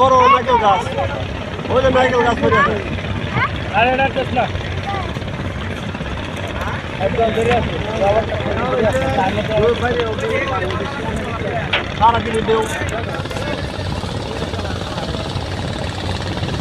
বড় নারকেল গাছ ওই যে নারকেল গাছ পড়ে আছে। আরে এটা না সারা দিন দেও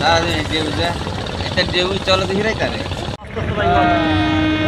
সারাদিন যে ডেউ চলো দেখি রাই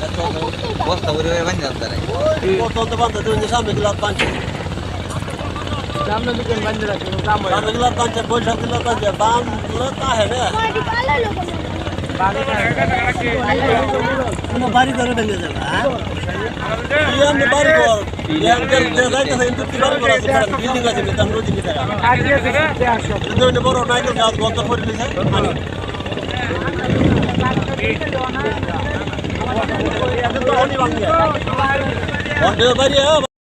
তুমি হিরাইব বস্তা করে বান্ধি তারে বোতল তো বান্ধা তুমি সামনে গিলাস পাঁচে সামনে দোকান বন্ধ রাখো কাম হয় সামনে গিলাস পাঁচে পয়সা গিলাস পাঁচে বান্ধ তা হে না কোনো বাড়ি করে ভেঙে যাবে হ্যাঁ বাড়ি কর বাড়ি বড় নাইকেল গাছ গত করে দিছে মানে এটা তো অনি বাকি আছে বাড়ি